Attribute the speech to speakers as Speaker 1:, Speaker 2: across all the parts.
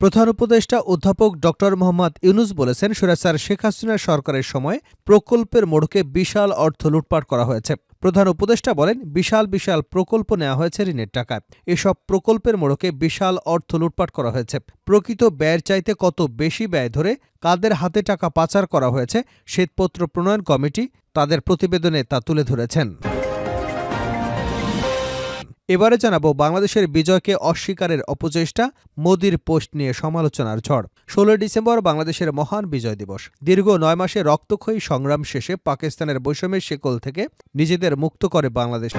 Speaker 1: প্রধান উপদেষ্টা অধ্যাপক ডক্টর মোহাম্মদ ইউনুস বলেছেন সুরাসার শেখ হাসিনা সরকারের সময় প্রকল্পের মোড়কে বিশাল অর্থ লুটপাট করা হয়েছে। প্রধান উপদেষ্টা বলেন, বিশাল বিশাল প্রকল্প নেওয়া হয়েছে ঋণের টাকায়। এসব প্রকল্পের মোড়কে বিশাল অর্থ লুটপাট করা হয়েছে। প্রকৃত ব্যয়ের চাইতে কত বেশি ব্যয় ধরে কাদের হাতে টাকা পাচার করা হয়েছে, শ্বেতপত্র প্রণয়ন কমিটি তাদের প্রতিবেদনে তা তুলে ধরেছেন। এবারে জানাব বাংলাদেশের বিজয়কে অস্বীকারের অপচেষ্টা, মোদির পোস্ট নিয়ে সমালোচনার ঝড়। ষোলোই ডিসেম্বর বাংলাদেশের মহান বিজয় দিবস। দীর্ঘ নয় মাসে রক্তক্ষয়ী সংগ্রাম শেষে পাকিস্তানের বৈষম্যের শেকল থেকে নিজেদের মুক্ত করে বাংলাদেশ।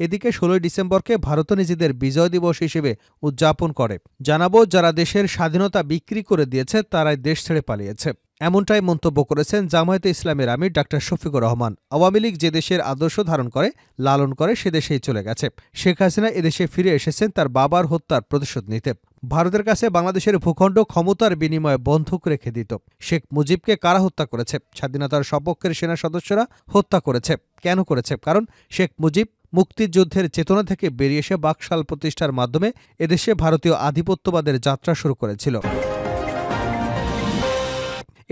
Speaker 1: এদিকে ষোলোই ডিসেম্বরকে ভারত নিজেদের বিজয় দিবস হিসেবে উদযাপন করে। জানাব, যারা দেশের স্বাধীনতা বিক্রি করে দিয়েছে, তারাই দেশ ছেড়ে পালিয়েছে। এমনটাই মন্তব্য করেছেন জামায়াতে ইসলামের আমির ডাক্তার শফিকুর রহমান। আওয়ামী লীগ যে দেশের আদর্শ ধারণ করে, লালন করে, সে দেশেই চলে গেছে। শেখ হাসিনা এদেশে ফিরে এসেছেন তার বাবার হত্যার প্রতিশোধ নিতে। ভারতের কাছে বাংলাদেশের ভূখণ্ড ক্ষমতার বিনিময়ে বন্ধক রেখে দিত। শেখ মুজিবকে কারা হত্যা করেছে? স্বাধীনতার সপক্ষের সেনা সদস্যরা হত্যা করেছে। কেন করেছে? কারণ শেখ মুজিব মুক্তিযুদ্ধের চেতনা থেকে বেরিয়ে এসে বাকশাল প্রতিষ্ঠার মাধ্যমে এদেশে ভারতীয় আধিপত্যবাদের যাত্রা শুরু করেছিল।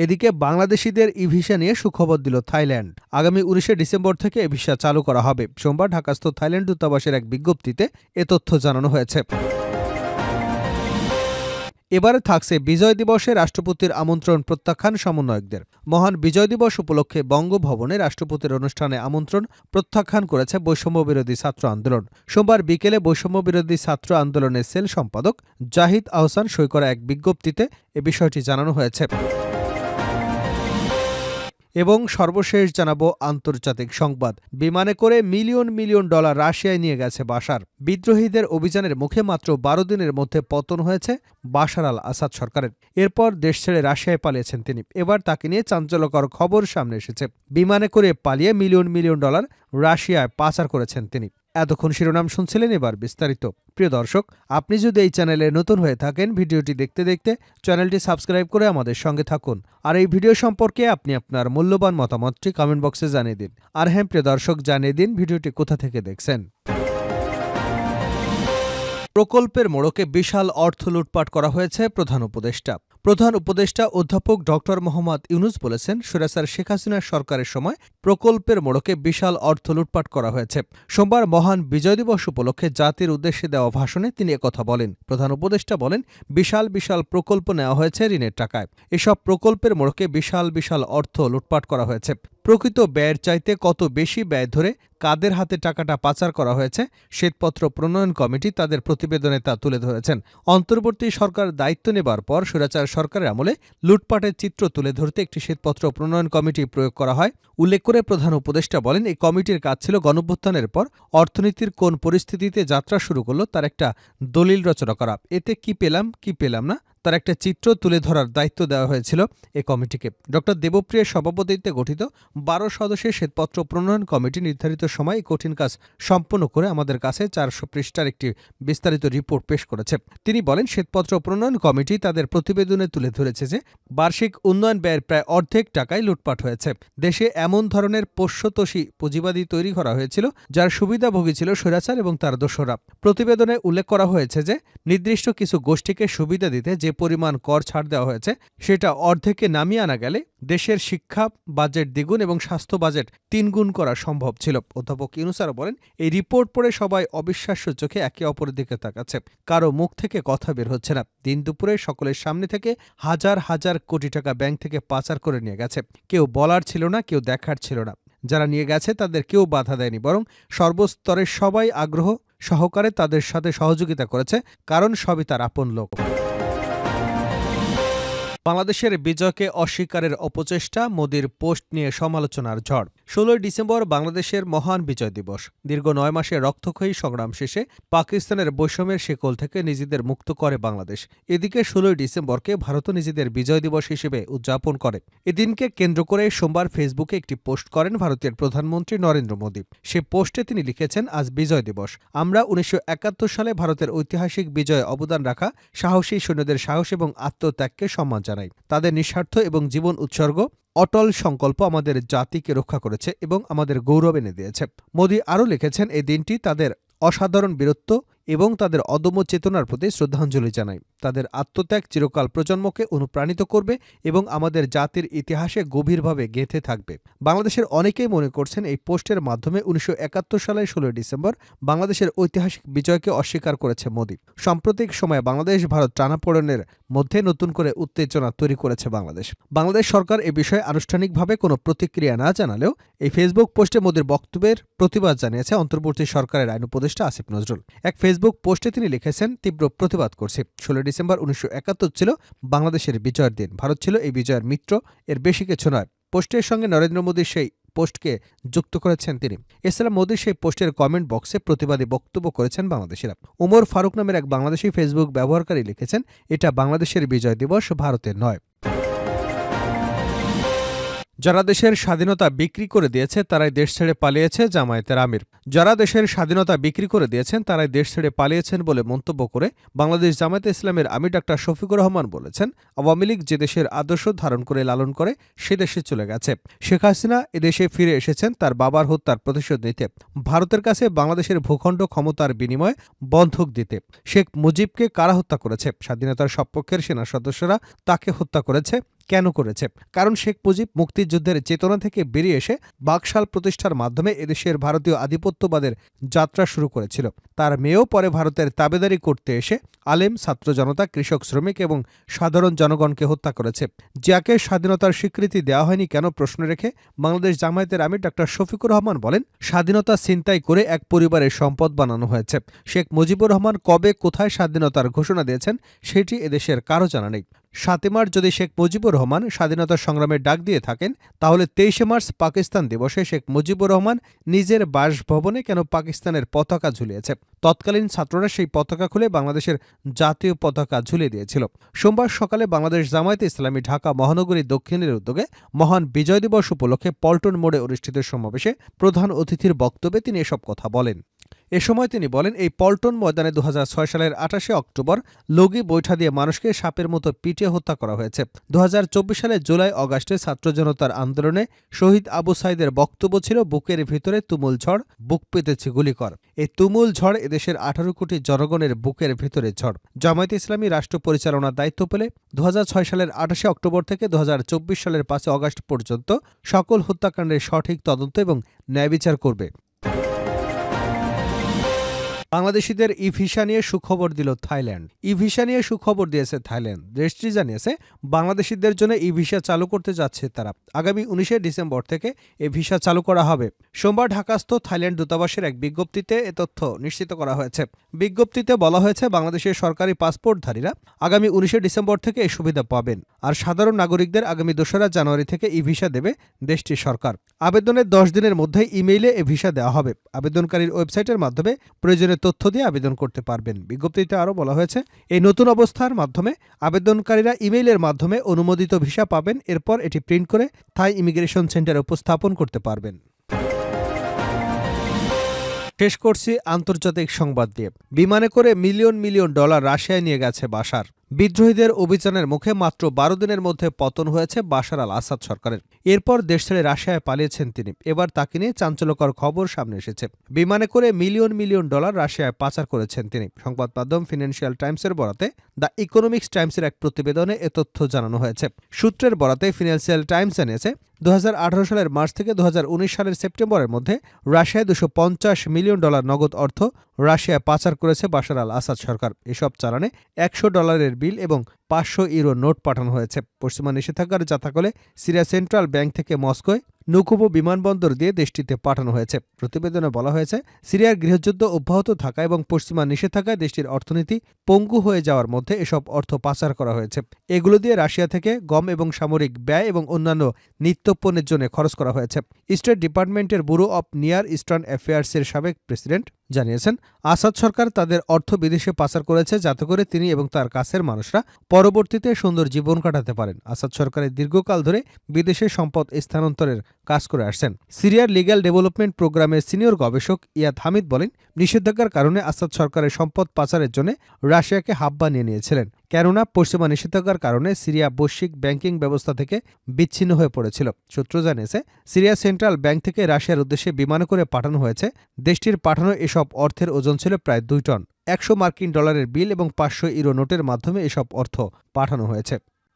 Speaker 1: এদিকে বাংলাদেশিদের ই ভিসা নিয়ে সুখবর দিল থাইল্যান্ড। আগামী উনিশে ডিসেম্বর থেকে এ ভিসা চালু করা হবে। সোমবার ঢাকাস্থ থাইল্যান্ড দূতাবাসের এক বিজ্ঞপ্তিতে এ তথ্য জানানো হয়েছে। এবারে থাকছে বিজয় দিবসে রাষ্ট্রপতির আমন্ত্রণ প্রত্যাখ্যান সমন্বয়কদের। মহান বিজয় দিবস উপলক্ষে বঙ্গভবনে রাষ্ট্রপতির অনুষ্ঠানে আমন্ত্রণ প্রত্যাখ্যান করেছে বৈষম্য বিরোধী ছাত্র আন্দোলন। সোমবার বিকেলে বৈষম্য বিরোধী ছাত্র আন্দোলনের সেল সম্পাদক জাহিদ আহসান সই করা এক বিজ্ঞপ্তিতে এ বিষয়টি জানানো হয়েছে। এবং সর্বশেষ জানাব আন্তর্জাতিক সংবাদ। বিমানে করে মিলিয়ন মিলিয়ন ডলার রাশিয়ায় নিয়ে গেছে বাসার। বিদ্রোহীদের অভিযানের মুখে মাত্র বারো দিনের মধ্যে পতন হয়েছে বাশার আল আসাদ সরকারের। এরপর দেশ ছেড়ে রাশিয়ায় পালিয়েছেন তিনি। এবার তাকে নিয়ে চাঞ্চল্যকর খবর সামনে এসেছে। বিমানে করে পালিয়ে মিলিয়ন মিলিয়ন ডলার রাশিয়ায় পাচার করেছেন তিনি। এতক্ষণ শিরোনাম শুনছিলেন এবার বিস্তারিত। প্রিয় দর্শক, আপনি যদি এই চ্যানেলে নতুন হয়ে থাকেন, ভিডিওটি দেখতে দেখতে চ্যানেলটি সাবস্ক্রাইব করে আমাদের সঙ্গে থাকুন। আর এই ভিডিও সম্পর্কে আপনি আপনার মূল্যবান মতামতটি কমেন্ট বক্সে জানিয়ে দিন। আর হ্যাঁ প্রিয় দর্শক, জানিয়ে দিন ভিডিওটি কোথা থেকে দেখছেন। প্রকল্পের মোড়কে বিশাল অর্থ লুটপাট করা হয়েছে প্রধান উপদেষ্টা। প্রধান উপদেষ্টা অধ্যাপক ডক্টর মোহাম্মদ ইউনুস বলেছেন, সুরাসার শেখ হাসিনার সরকারের সময় প্রকল্পের মোড়কে বিশাল অর্থ লুটপাট করা হয়েছে। সোমবার মহান বিজয় দিবস উপলক্ষে জাতির উদ্দেশ্যে দেওয়া ভাষণে তিনি একথা বলেন। প্রধান উপদেষ্টা বলেন, বিশাল বিশাল প্রকল্প নেওয়া হয়েছে ঋণের টাকায়। এসব প্রকল্পের মোড়কে বিশাল বিশাল অর্থ লুটপাট করা হয়েছে। প্রকৃত ব্যয়ের চাইতে কত বেশি ব্যয় ধরে কাদের হাতে টাকাটা পাচার করা হয়েছে শ্বেতপত্র প্রণয়ন কমিটি তাদের প্রতিবেদনে তা তুলে ধরেছেন। অন্তর্বর্তী সরকার দায়িত্ব নেবার পর সুরাচার সরকারের আমলে লুটপাটের চিত্র তুলে ধরতে একটি শ্বেতপত্র প্রণয়ন কমিটি প্রয়োগ করা হয়। উল্লেখ করে প্রধান উপদেষ্টা বলেন, এই কমিটির কাজ ছিল গণভ্যুত্থানের পর অর্থনীতির কোন পরিস্থিতিতে যাত্রা শুরু করল তার একটা দলিল রচনা করা। এতে কি পেলাম কি পেলাম না তার একটা চিত্র তুলে ধরার দায়িত্ব দেওয়া হয়েছিল এ কমিটিকে। ড দেবপ্রিয়ের সভাপতিত্বে গঠিত বারো সদস্যের শ্বেতপত্র প্রণয়ন কমিটি নির্ধারিত সময় কঠিন কাজ সম্পন্ন করে আমাদের কাছে চারশো পৃষ্ঠার একটি বিস্তারিত রিপোর্ট পেশ করেছে। তিনি বলেন, শ্বেতপত্র প্রণয়ন কমিটি তাদের প্রতিবেদনে তুলে ধরেছে যে বার্ষিক উন্নয়ন ব্যয়ের প্রায় অর্ধেক টাকায় লুটপাট হয়েছে। দেশে এমন ধরনের পোষ্যতোষী পুঁজিবাদী তৈরি করা হয়েছিল, যার সুবিধাভোগী ছিল স্বৈরাচার এবং তার দোসরা প্রতিবেদনে উল্লেখ করা হয়েছে যে নির্দিষ্ট কিছু গোষ্ঠীকে সুবিধা দিতে যে পরিমাণ কর ছাড় দেওয়া হয়েছে, সেটা অর্ধেকে নামিয়ে আনা গেলে দেশের শিক্ষা, বাজেট দ্বিগুণ এবং স্বাস্থ্য বাজেট তিনগুণ করা সম্ভব ছিল। অধ্যাপক ইউনুসার বলেন, এই রিপোর্ট পড়ে সবাই অবিশ্বাস্য চোখে একে অপরের দিকে তাকাচ্ছে। কারও মুখ থেকে কথা বের হচ্ছে না। দিন দুপুরে সকলের সামনে থেকে হাজার হাজার কোটি টাকা ব্যাংক থেকে পাচার করে নিয়ে গেছে। কেউ বলার ছিল না, কেউ দেখার ছিল না। যারা নিয়ে গেছে তাদের কেউ বাধা দেয়নি, বরং সর্বস্তরের সবাই আগ্রহ সহকারে তাদের সাথে সহযোগিতা করেছে, কারণ সবই তার আপন লোক। বাংলাদেশের বিজয়কে অস্বীকারের অপচেষ্টা, মোদির পোস্ট নিয়ে সমালোচনার ঝড়। ষোলোই ডিসেম্বর বাংলাদেশের মহান বিজয় দিবস। দীর্ঘ নয় মাসে রক্তক্ষয়ী সংগ্রাম শেষে পাকিস্তানের বৈষম্যের শেকল থেকে নিজেদের মুক্ত করে বাংলাদেশ। এদিকে ষোলোই ডিসেম্বরকে ভারতও নিজেদের বিজয় দিবস হিসেবে উদযাপন করে। এদিনকে কেন্দ্র করে সোমবার ফেসবুকে একটি পোস্ট করেন ভারতের প্রধানমন্ত্রী নরেন্দ্র মোদী। সে পোস্টে তিনি লিখেছেন, আজ বিজয় দিবস। আমরা উনিশশো একাত্তর সালে ভারতের ঐতিহাসিক বিজয়ে অবদান রাখা, সাহসী সৈন্যদের সাহস এবং আত্মত্যাগকে সম্মান জানাই। তাদের নিঃস্বার্থ এবং জীবন উৎসর্গ, অটল সংকল্প আমাদের জাতিকে রক্ষা করেছে এবং আমাদের গৌরব এনে দিয়েছে। মোদী আরও লিখেছেন, এই দিনটি তাদের অসাধারণ বীরত্ব এবং তাদের অদম্য চেতনার প্রতি শ্রদ্ধাঞ্জলি জানাই। তাদের আত্মত্যাগ চিরকাল প্রজন্মকে অনুপ্রাণিত করবে এবং আমাদের জাতির ইতিহাসে গভীরভাবে গেঁথে থাকবে। বাংলাদেশের অনেকেই মনে করছেন এই পোস্টের মাধ্যমে উনিশশো সালের ষোলোই ডিসেম্বর বাংলাদেশের ঐতিহাসিক বিজয়কে অস্বীকার করেছে মোদী। সাম্প্রতিক সময়ে বাংলাদেশ, ভারত টানাপোড়েনের মধ্যে নতুন করে উত্তেজনা তৈরি করেছে বাংলাদেশ। বাংলাদেশ সরকার এ বিষয়ে আনুষ্ঠানিকভাবে কোনো প্রতিক্রিয়া না জানালেও এই ফেসবুক পোস্টে মোদীর বক্তব্যের প্রতিবাদ জানিয়েছে অন্তর্বর্তী সরকারের আইন উপদেষ্টা আসিফ নজরুল। এক ফেসবুক পোস্টে তিনি লিখেছেন, তীব্র প্রতিবাদ করছি। ষোলো ডিসেম্বর উনিশশো একাত্তর ছিল বাংলাদেশের বিজয়ের দিন। ভারত ছিল এই বিজয়ের মিত্র, এর বেশি কিছু নয়। পোস্টের সঙ্গে নরেন্দ্র মোদীর সেই পোস্টকে যুক্ত করেছেন তিনি। এছাড়া মোদীর সেই পোস্টের কমেন্ট বক্সে প্রতিবাদী বক্তব্য করেছেন বাংলাদেশিরা। উমর ফারুক নামের এক বাংলাদেশি ফেসবুক ব্যবহারকারী লিখেছেন, এটা বাংলাদেশের বিজয় দিবস, ভারতের নয়। যারা দেশের স্বাধীনতা বিক্রি করে দিয়েছে, তারাই দেশ ছেড়ে পালিয়েছে জামায়াতের আমির। যারা দেশের স্বাধীনতা বিক্রি করে দিয়েছেন, তারাই দেশ ছেড়ে পালিয়েছেন বলে মন্তব্য করে বাংলাদেশ জামায়াতে ইসলামের আমির ডাক্তার শফিকুর রহমান বলেছেন, আওয়ামী লীগ যে দেশের আদর্শ ধারণ করে লালন করে, সে দেশে চলে গেছে। শেখ হাসিনা এদেশে ফিরে এসেছেন তার বাবার হত্যার প্রতিশোধ নিতে। ভারতের কাছে বাংলাদেশের ভূখণ্ড ক্ষমতার বিনিময়ে বন্ধক দিতে। শেখ মুজিবকে কারা হত্যা করেছে? স্বাধীনতার সপক্ষের সেনা সদস্যরা তাকে হত্যা করেছে। কেন করেছে? কারণ শেখ মুজিব মুক্তিযুদ্ধের চেতনা থেকে বেরিয়ে এসে বাকশাল প্রতিষ্ঠার মাধ্যমে এদেশের ভারতীয় আধিপত্যবাদের যাত্রা শুরু করেছিল। তার মেয়েও পরে ভারতের তাবেদারি করতে এসে আলেম, ছাত্র জনতা, কৃষক, শ্রমিক এবং সাধারণ জনগণকে হত্যা করেছে। যাকে স্বাধীনতার স্বীকৃতি দেওয়া হয়নি কেন প্রশ্ন রেখে বাংলাদেশ জামায়াতের আমির ডাক্তার শফিকুর রহমান বলেন, স্বাধীনতা ছিনতাই করে এক পরিবারের সম্পদ বানানো হয়েছে। শেখ মুজিবুর রহমান কবে কোথায় স্বাধীনতার ঘোষণা দিয়েছেন, সেটি এদেশের কারও জানা নেই। সাতই মার্চ যদি শেখ মুজিবুর রহমান স্বাধীনতা সংগ্রামের ডাক দিয়ে থাকেন, তাহলে তেইশে মার্চ পাকিস্তান দিবসে শেখ মুজিবুর রহমান নিজের বাসভবনে কেন পাকিস্তানের পতাকা ঝুলিয়েছে? তৎকালীন ছাত্ররা সেই পতাকা খুলে বাংলাদেশের জাতীয় পতাকা ঝুলিয়ে দিয়েছিল। সোমবার সকালে বাংলাদেশ জামায়াতে ইসলামী ঢাকা মহানগরী দক্ষিণের উদ্যোগে মহান বিজয় দিবস উপলক্ষে পল্টন মোড়ে অনুষ্ঠিত সমাবেশে প্রধান অতিথির বক্তব্যে তিনি এসব কথা বলেন। এ সময় তিনি বলেন, এই পল্টন ময়দানে দুহাজার ছয় সালের আঠাশে অক্টোবর লগি বৈঠা দিয়ে মানুষকে সাপের মতো পিটিয়ে হত্যা করা হয়েছে। দু সালের জুলাই, অগাস্টে ছাত্র জনতার আন্দোলনে শহীদ আবু সাইদের বক্তব্য ছিল, বুকের ভিতরে তুমুল ঝড়, বুক পেতেছে গুলিকর। এই তুমুল ঝড় এদেশের আঠারো কোটি জনগণের বুকের ভিতরে ঝড়। জামায়াতে ইসলামী রাষ্ট্র পরিচালনার দায়িত্ব পেলে দুহাজার ছয় সালের আঠাশে অক্টোবর থেকে দুহাজার চব্বিশ সালের পাঁচে অগাস্ট পর্যন্ত সকল হত্যাকাণ্ডের সঠিক তদন্ত এবং ন্যায় বিচার করবে। বাংলাদেশিদের ই ভিসা নিয়ে সুখবর দিল থাইল্যান্ড। ই ভিসা নিয়ে সুখবর দিয়েছে থাইল্যান্ড। দেশটি জানিয়েছে, বাংলাদেশিদের জন্য ই ভিসা চালু করতে যাচ্ছে তারা। আগামী উনিশে ডিসেম্বর থেকে এ ভিসা চালু করা হবে। সোমবার ঢাকাস্থ থাইল্যান্ড দূতাবাসের এক বিজ্ঞপ্তিতে এ তথ্য নিশ্চিত করা হয়েছে। বিজ্ঞপ্তিতে বলা হয়েছে, বাংলাদেশের সরকারি পাসপোর্টধারীরা আগামী উনিশে ডিসেম্বর থেকে এই সুবিধা পাবেন আর সাধারণ নাগরিকদের আগামী দোসরা জানুয়ারি থেকে ই ভিসা দেবে দেশটির সরকার। আবেদনের দশ দিনের মধ্যে ইমেইলে এ ভিসা দেওয়া হবে। আবেদনকারীর ওয়েবসাইটের মাধ্যমে প্রয়োজনীয় তথ্য দিয়ে আবেদন করতে পারবেন। বিজ্ঞপ্তিতে আরও বলা হয়েছে, এই নতুন অবস্থার মাধ্যমে আবেদনকারীরা ইমেইলের মাধ্যমে অনুমোদিত ভিসা পাবেন, এরপর এটি প্রিন্ট করে থাই ইমিগ্রেশন সেন্টারে উপস্থাপন করতে পারবেন। শেষ করছি আন্তর্জাতিক সংবাদ দিয়ে। বিমানে করে মিলিয়ন মিলিয়ন ডলার রাশিয়ায় নিয়ে গেছে বাসার। বিদ্রোহীদের অভিযানের মুখে মাত্র বারো দিনের মধ্যে পতন হয়েছে বাশার আল আসাদ সরকারের। এরপর দেশ ছেড়ে রাশিয়ায় পালিয়েছেন তিনি। এবার তাকে নিয়ে চাঞ্চল্যকর খবর সামনে এসেছে। বিমানে করে মিলিয়ন মিলিয়ন ডলার রাশিয়ায় পাচার করেছেন তিনি। সংবাদ মাধ্যম ফিনান্সিয়াল টাইমসের বরাতে দ্য ইকোনমিক্স টাইমসের এক প্রতিবেদনে এ তথ্য জানানো হয়েছে। সূত্রের বরাতে ফিনান্সিয়াল টাইমস জানিয়েছে দু হাজার আঠারো সালের মার্চ থেকে দু হাজার উনিশ সালের সেপ্টেম্বরের মধ্যে রাশিয়ায় দুশো মিলিয়ন ডলার নগদ অর্থ রাশিয়ায় পাচার করেছে বাশার আল আসাদ সরকার। এসব চালানে একশো ডলারের বিল এবং পাঁচশো ইউরো নোট পাঠানো হয়েছে। পশ্চিমা নিষেধাজ্ঞার জাতাকলে সিরিয়া সেন্ট্রাল ব্যাংক থেকে মস্কোয় নুকুবো বিমানবন্দর দিয়ে দেশটিতে পাঠানো হয়েছে। প্রতিবেদনে বলা হয়েছে, সিরিয়ার গৃহযুদ্ধ অব্যাহত থাকা এবং পশ্চিমা নিষেধাজ্ঞায় দেশটির অর্থনীতি পঙ্গু হয়ে যাওয়ার মধ্যে এসব অর্থ পাচার করা হয়েছে। এগুলো দিয়ে রাশিয়া থেকে গম এবং সামরিক ব্যয় এবং অন্যান্য নিত্যপণ্যের জন্য খরচ করা হয়েছে। স্টেট ডিপার্টমেন্টের ব্যুরো অব নিয়ার ইস্টার্ন অ্যাফেয়ার্সের সাবেক প্রেসিডেন্ট জানিয়েছেন, আসাদ সরকার তাদের অর্থ বিদেশে পাচার করেছে যাতে করে তিনি এবং তার কাছের মানুষরা পরবর্তীতে সুন্দর জীবন কাটাতে পারেন। আসাদ সরকারের দীর্ঘকাল ধরে বিদেশে সম্পদ স্থানান্তরের কাজ করে আসছেন। সিরিয়ার লিগ্যাল ডেভেলপমেন্ট প্রোগ্রামের সিনিয়র গবেষক ইয়াদ হামিদ বলেন, নিষেধাজ্ঞার কারণে আসাদ সরকারের সম্পদ পাচারের জন্য রাশিয়াকে হাত বানিয়ে নিয়েছিলেন। কেননা, পশ্চিমা নিষেধাজ্ঞার কারণে সিরিয়া বৈশ্বিক ব্যাংকিং ব্যবস্থা থেকে বিচ্ছিন্ন হয়ে পড়েছিল। সূত্র জানিয়েছে, সিরিয়া সেন্ট্রাল ব্যাংক থেকে রাশিয়ার উদ্দেশ্যে বিমানে করে পাঠানো হয়েছে। দেশটির পাঠানো এসব অর্থের ওজন ছিল প্রায় দুই টন। একশো মার্কিন ডলারের বিল এবং পাঁচশো ইউরো নোটের মাধ্যমে এসব অর্থ পাঠানো হয়েছে।